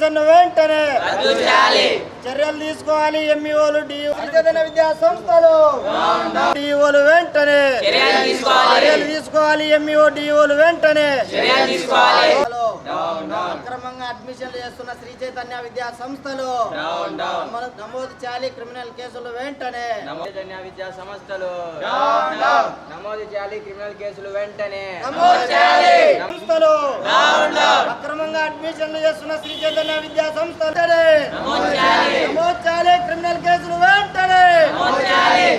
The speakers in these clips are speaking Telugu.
నోటిఫికేషన్ వెంటనే చర్యలు తీసుకోవాలి ఎంఈఓలు డిఓలు విద్యా సంస్థలు. డిఓలు వెంటనే చర్యలు తీసుకోవాలి. ఎంఈఓ డిఓలు వెంటనే అడ్మిషన్లు చేస్తున్న శ్రీ చైతన్య విద్యా సంస్థలు. నమో- నమోదు చేయాలి క్రిమినల్ కేసులు వెంటనే. చైతన్య విద్యా సంస్థలు. నమోదు చేయాలి క్రిమినల్ కేసులు వెంటనే. సంస్థలు. అక్రమంగా అడ్మిషన్లు చేస్తున్న శ్రీ చైతన్య విద్యా సంస్థలు. నమోదు చేయాలి క్రిమినల్ కేసులు వెంటనే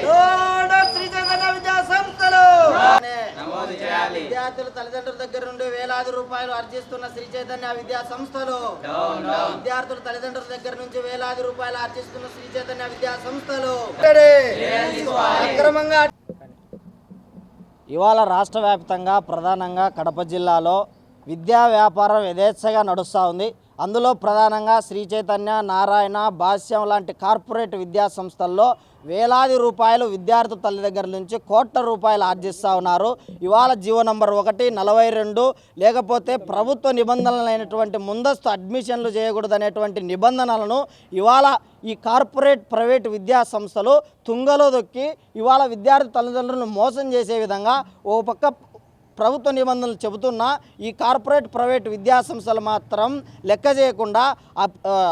డోంట్ శ్రీ చైతన్య విద్యా సంస్థలు నమోదు చేయాలి విద్యార్థుల తల్లిదండ్రుల దగ్గర నుండి వేలాది రూపాయలు ఆర్జిస్తున్న శ్రీ చైతన్య విద్యా సంస్థలు. విద్యార్థుల తల్లిదండ్రుల దగ్గర నుంచి వేలాది రూపాయలు ఆర్జిస్తున్న శ్రీ చైతన్య విద్యా సంస్థలు. అక్రమంగా ఇవాళ రాష్ట్ర వ్యాప్తంగా ప్రధానంగా కడప జిల్లాలో విద్యా వ్యాపారం యథేచ్ఛగా నడుస్తూ ఉంది. అందులో ప్రధానంగా శ్రీ చైతన్య నారాయణ భాష్యం లాంటి కార్పొరేట్ విద్యా సంస్థల్లో వేలాది రూపాయలు విద్యార్థి తల్లి దగ్గర నుంచి కోట్ల రూపాయలు ఆర్జిస్తూ ఉన్నారు. ఇవాళ జీవో నంబర్ ఒకటి నలభై రెండు లేకపోతే ప్రభుత్వ నిబంధనలైనటువంటి ముందస్తు అడ్మిషన్లు చేయకూడదనేటువంటి నిబంధనలను ఇవాళ ఈ కార్పొరేట్ ప్రైవేట్ విద్యా సంస్థలు తుంగలో దొక్కి ఇవాళ విద్యార్థి తల్లిదండ్రులను మోసం చేసే విధంగా ఓ పక్క ప్రభుత్వ నిబంధనలు చెబుతున్నా ఈ కార్పొరేట్ ప్రైవేట్ విద్యాసంస్థలు మాత్రం లెక్క చేయకుండా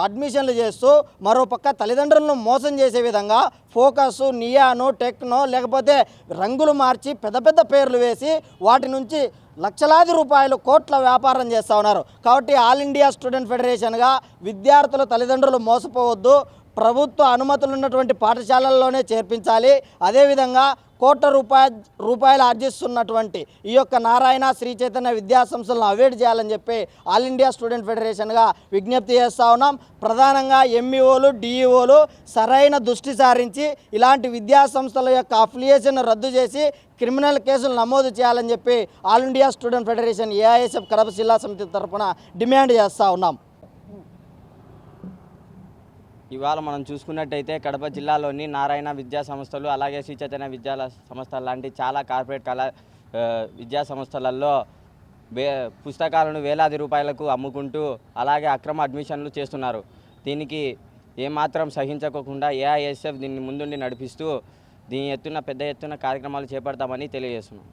అడ్మిషన్లు చేస్తూ మరోపక్క తల్లిదండ్రులను మోసం చేసే విధంగా ఫోకస్ నియాను టెక్నో లేకపోతే రంగులు మార్చి పెద్ద పెద్ద పేర్లు వేసి వాటి నుంచి లక్షలాది రూపాయలు కోట్ల వ్యాపారం చేస్తూ ఉన్నారు. కాబట్టి ఆల్ ఇండియా స్టూడెంట్ ఫెడరేషన్గా విద్యార్థుల తల్లిదండ్రులు మోసపోవద్దు. ప్రభుత్వ అనుమతులు ఉన్నటువంటి పాఠశాలల్లోనే చేర్పించాలి. అదేవిధంగా కోట్ల రూపాయ రూపాయలు ఆర్జిస్తున్నటువంటి ఈ యొక్క నారాయణ శ్రీ చైతన్య విద్యా సంస్థలను అవాయిడ్ చేయాలని చెప్పి ఆల్ ఇండియా స్టూడెంట్ ఫెడరేషన్గా విజ్ఞప్తి చేస్తూ ఉన్నాం. ప్రధానంగా ఎంఈఓలు డిఈఓలు సరైన దృష్టి సారించి ఇలాంటి విద్యా సంస్థల యొక్క అఫిలియేషన్ రద్దు చేసి క్రిమినల్ కేసులు నమోదు చేయాలని చెప్పి all India student federation AISF Kadapa జిల్లా సమితి తరఫున డిమాండ్ చేస్తూ ఉన్నాం. ఇవాళ మనం చూసుకున్నట్టయితే కడప జిల్లాలోని నారాయణ విద్యా సంస్థలు అలాగే శ్రీ చైతన్య విద్యా సంస్థలు లాంటి చాలా కార్పొరేట్ కళా విద్యా సంస్థలలో వే పుస్తకాలను వేలాది రూపాయలకు అమ్ముకుంటూ అలాగే అక్రమ అడ్మిషన్లు చేస్తున్నారు. దీనికి ఏమాత్రం సహించకోకుండా ఏఐఎస్ఎఫ్ దీన్ని ముందుండి నడిపిస్తూ దీని ఎత్తున పెద్ద ఎత్తున కార్యక్రమాలు చేపడతామని తెలియజేస్తున్నాం.